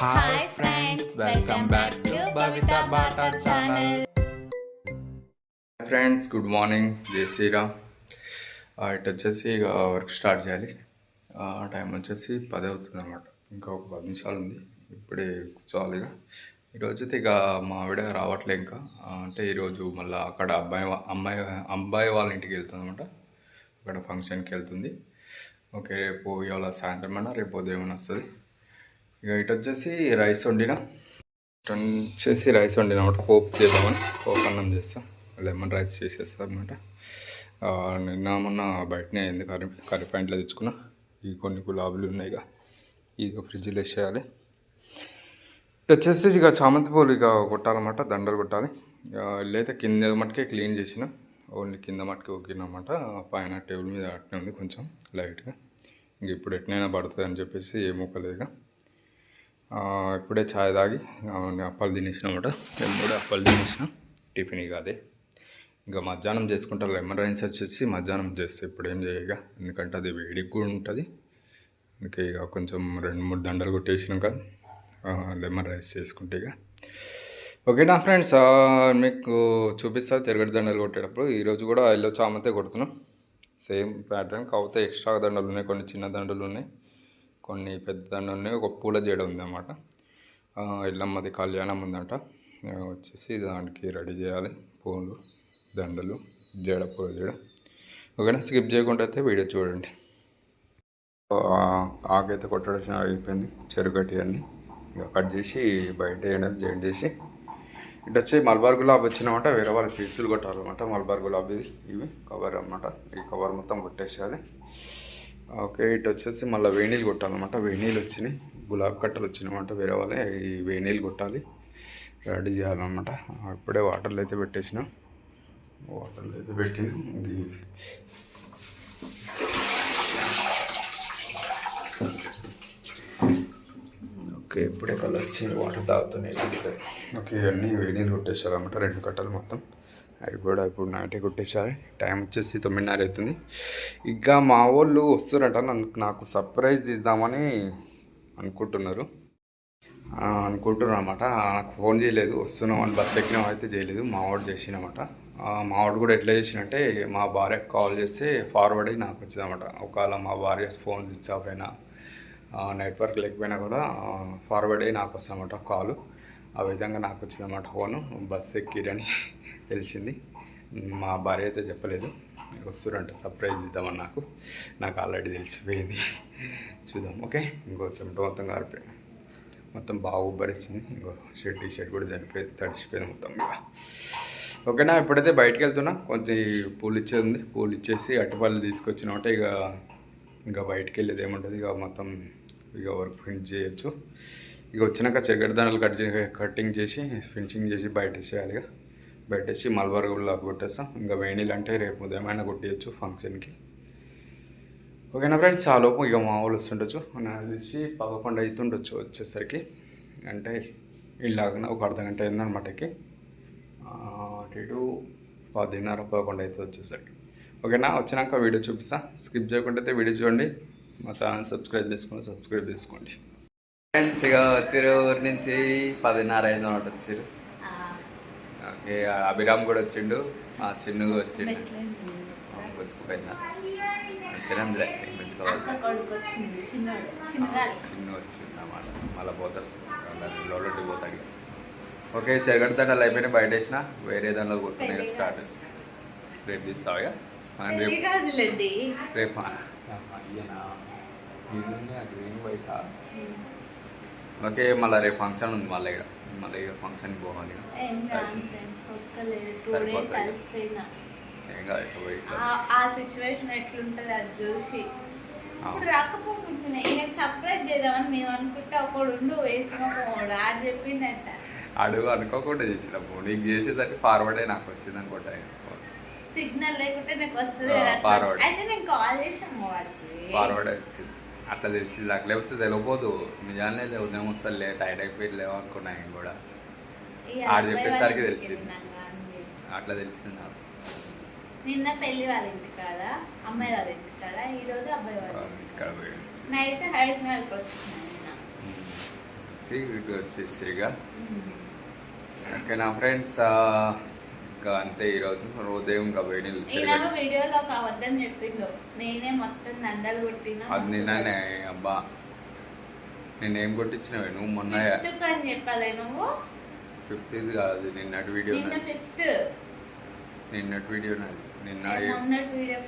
Hi friends welcome back to Bata channel friends good morning జై శ్రీరామ్ ఇటు వచ్చేసి ఇక వర్క్ స్టార్ట్ చేయాలి. ఆ, టైం వచ్చేసి పది అవుతుంది అనమాట ఇంకా ఒక పది నిమిషాలు ఉంది. ఇప్పుడే కూర్చోవాలి ఇక. ఈరోజు అయితే ఇక మా ఆవిడ రావట్లే ఇంకా. ఆ, అంటే ఈరోజు మళ్ళీ అక్కడ అబ్బాయి అమ్మాయి అబ్బాయి వాళ్ళ ఇంటికి వెళ్తుంది అనమాట అక్కడ ఫంక్షన్కి వెళ్తుంది. ఓకే రేపు ఇవాళ సాయంత్రం అయినా రేపు ఉదయం వస్తుంది. ఇక ఇటు వచ్చేసి రైస్ వండిన. ఇటు వచ్చేసి రైస్ వండిన అనమాట పోపు చేద్దామని. పోపు అన్నం చేస్తాం. లెమన్ రైస్ చేసేస్తాం అనమాట నిన్న మొన్న బయటనే అయింది. కర్రీ కర్రీ ప్యాంట్లో తెచ్చుకున్నా. ఈ కొన్ని గులాబీలు ఉన్నాయి ఇక. ఇక ఫ్రిడ్జ్లో వేసేయాలి ఇటు వచ్చేసి ఇక చామంతి పూలు ఇక కొట్టాలన్నమాట. దండలు కొట్టాలి. ఇక ఇల్లైతే కింద మట్టుకే క్లీన్ చేసిన. ఓన్లీ కింద మట్టుకే ఒక్కినమాట పైన టేబుల్ మీద అట్నే ఉంది కొంచెం లైట్గా. ఇంక ఇప్పుడు ఎట్నైనా పడుతుంది అని చెప్పేసి ఏ మూకలేదు ఇక. ఇప్పుడే ఛాయ్ తాగి అప్పలు తినేసిన అనమాట. నేను కూడా అప్పాలు తినేసిన టిఫిన్ ఇక అదే. ఇంకా మధ్యాహ్నం చేసుకుంటారు లెమన్ రైస్ వచ్చేసి మధ్యాహ్నం చేస్తే ఇప్పుడు ఏం చేయగా ఎందుకంటే అది వేడికి కూడా ఉంటుంది. అందుకే ఇక కొంచెం రెండు మూడు దండలు కొట్టేసినాక లెమన్ రైస్ చేసుకుంటే ఇక ఓకే నా ఫ్రెండ్స్ మీకు చూపిస్తా తిరగటి దండలు కొట్టేటప్పుడు. ఈరోజు కూడా ఎల్లో చామంతే కొడుతున్నాం. సేమ్ ప్యాటర్న్ కాకపోతే ఎక్స్ట్రా దండలు ఉన్నాయి కొన్ని చిన్న దండలు ఉన్నాయి. కొన్ని పెద్ద దండలు ఉన్నాయి. ఒక పూల జడ ఉంది అన్నమాట కళ్యాణం ఉందంట. వచ్చేసి దానికి రెడీ చేయాలి. పూలు దండలు జడ పూల జడ. ఓకేనా? స్కిప్ చేయకుండా అయితే వీడియో చూడండి. ఆకైతే కొట్టడం అయిపోయింది. చెరుగట్టి అన్ని ఇక కట్ చేసి బయట వేయడం జాయిన్ చేసి ఇటు వచ్చి మల్బార్ గులాబ్ వచ్చినమాట వేరే వాళ్ళ పీసులు కొట్టాలన్నమాట. మల్బార్ గులాబ్ ఇవి కవర్ అన్నమాట. ఈ కవర్ మొత్తం కొట్టేసేయాలి. ఓకే ఇటు వచ్చేసి మళ్ళీ వేణీలు కొట్టాలన్నమాట. వేణీలు వచ్చినాయి. గులాబ్ కట్టలు వచ్చినాయన్నమాట వేరే వాళ్ళే. ఈ వేణీలు కొట్టాలి. రెడీ చేయాలన్నమాట. ఇప్పుడే వాటర్లో అయితే పెట్టేసిన. వాటర్లో అయితే పెట్టినాం. ఓకే ఇప్పుడే కలర్ వచ్చి వాటర్ తాగుతున్నాయి ఓకే ఇవన్నీ వేణీలు కొట్టేసారన్నమాట రెండు కట్టలు మొత్తం. అవి కూడా ఇప్పుడు నైటే కొట్టేసారి టైం వచ్చేసి తొమ్మిదిన్నర అవుతుంది. ఇంకా మా వాళ్ళు వస్తున్నారట నన్ను నాకు సర్ప్రైజ్ ఇద్దామని అనుకుంటున్నారు. అనుకుంటున్నారు అనమాట నాకు ఫోన్ చేయలేదు. వస్తున్నాం అని బస్ ఎక్కినాం అయితే చేయలేదు. మా వాడు చేసినమాట మా వాడు కూడా ఎట్లా చేసినంటే మా భార్యకు కాల్ చేస్తే ఫార్వర్డ్ అయ్యి నాకు వచ్చిందన్నమాట. ఒకవేళ మా భార్య ఫోన్ స్విచ్ ఆఫ్ అయినా నెట్వర్క్ లేకపోయినా కూడా ఫార్వర్డ్ అయ్యి నాకు వస్తామన్నమాట కాలు. ఆ విధంగా నాకు వచ్చిందన్నమాట ఫోను. బస్ ఎక్కిరని తెలిసింది. మా భార్య అయితే చెప్పలేదు. వస్తురంట సర్ప్రైజ్ ఇద్దామని నాకు. నాకు ఆల్రెడీ తెలిసిపోయింది. చూద్దాం ఓకే? ఇంకో చెమట మొత్తం కారిపోయి మొత్తం బాగా ఉబ్బరిస్తుంది. ఇంకో షర్ట్ టీ షర్ట్ కూడా చనిపోయింది తడిచిపోయింది మొత్తం ఇక. ఓకేనా ఇప్పుడైతే బయటకు వెళ్తున్నా. కొంచెం పూలు ఇచ్చేది పూలు ఇచ్చేసి అటుపల్లి తీసుకొచ్చిన ఒకటే ఇక ఇంకా బయటకు వెళ్ళేది ఏముంటుంది ఇక మొత్తం ఇక వర్క్ ఫినిష్ చేయొచ్చు. ఇక వచ్చినాక చెగడదానాలు కట్ చే కటింగ్ చేసి ఫినిషింగ్ చేసి బయట చేయాలి ఇక పెట్టేసి వేసి మల్బార్ కొట్టేస్తాం. ఇంకా వేణీలు అంటే రేపు ఉదయమైనా కొట్టేయచ్చు ఫంక్షన్కి. ఓకేనా ఫ్రెండ్స్? ఆ లోపు ఇక మా వాళ్ళు వస్తుండొచ్చు నాకు పదకొండు అవుతుండొచ్చు వచ్చేసరికి. అంటే ఇలాగన ఒక అర్ధ గంట అయిందనమాటకి అటు ఇటు పదిన్నర పదకొండు అవుతుంది వచ్చేసరికి. ఓకేనా? వచ్చినాక వీడియో చూపిస్తా. స్కిప్ చేయకుండా అయితే వీడియో చూడండి. మా ఛానల్ సబ్స్క్రైబ్ చేసుకోండి సబ్స్క్రైబ్ చేసుకోండి. ఫ్రెండ్స్ ఇక వచ్చారు ఊరి నుంచి పదిన్నర అయింది అనమాట వచ్చారు. అభిరామ్ కూడా వచ్చిండు మా చిన్ను వచ్చిండు. చిన్నోడు చిన్నగాడు చిన్న వచ్చింది అన్నమాట. మళ్ళీ పోతాడు. లోపలికి పోతాడు. ఓకే చెరగడ్డ దండలు అయిపోయినాయి బయట వేసిన వేరే దానిలో కొడుతున్నాయి స్టార్ట్ రేపు తీస్తావా ఇక? మనం రేపు రేపు అయ్యనా. గ్రీన్ వైట్ ఓకే మళ్ళీ రేపు ఫంక్షన్ ఉంది మళ్ళీ ఇక్కడ మళ్ళీ ఇక ఫంక్షన్కి పోవాలి ఆ- ఆ సిచ్యువేషన్ ఎట్లుంటది అది చూసి. ఆ. ఇప్పుడు రాకపోతుంటున్నాయి ఈయనకి సర్ప్రైజ్ చేద్దామని మేము అనుకుంటే ఒకడు ఉండు వేసుకోకపోడు ఆడు చెప్పిండట. అడుగు అనుకోకుండా చేసినప్పుడు నీకు చేసేసరికి ఫార్వర్డ్ నాకు వచ్చింది అనుకుంటా సిగ్నల్ లేకుంటే నాకు వస్తుంది forward. అయితే నేను కాల్ చేసాను వాడికి. ఫార్వర్డ్ వచ్చింది. అట్లా తెలిసి నాకు లేకపోతే తెలియపోదు నిజానే లేవు ఉదయం వస్తలే టైర్డ్ అయిపోయి లేవు అనుకున్నా నేను కూడా ఆడు చెప్పేసరికి తెలిసింది. అట్లా తెలిసింది నాకు నిన్న పెళ్ళి వాళ్ళ ఇంటి కాడ అమ్మాయి వాళ్ళ ఇంటి కాడ ఈ రోజు అబ్బాయి వాళ్ళ ఇంటి. నైట్ హైదరాబాద్కి వచ్చినాను. వచ్చేసి ఇటు వచ్చేసి ఇక ఓకేనా ఫ్రెండ్స్ ఇంకా అంతే ఈరోజు ఉదయం ఇంకా వేడి వీడియోలో ఒక అబద్ధం చెప్పిండు. నేనే మొత్తం దండలు కొట్టిన అది నిన్ననే అబ్బా. నేనేం కొట్టించినవే? నువ్వు మొన్న ఫిఫ్త్ అని చెప్పాలి నువ్వు. ఫిఫ్త్ ఇది కాదు నిన్నటి వీడియో నిన్న ఫిఫ్త్. నిన్నటి వీడియో నాది నిన్న వీడియో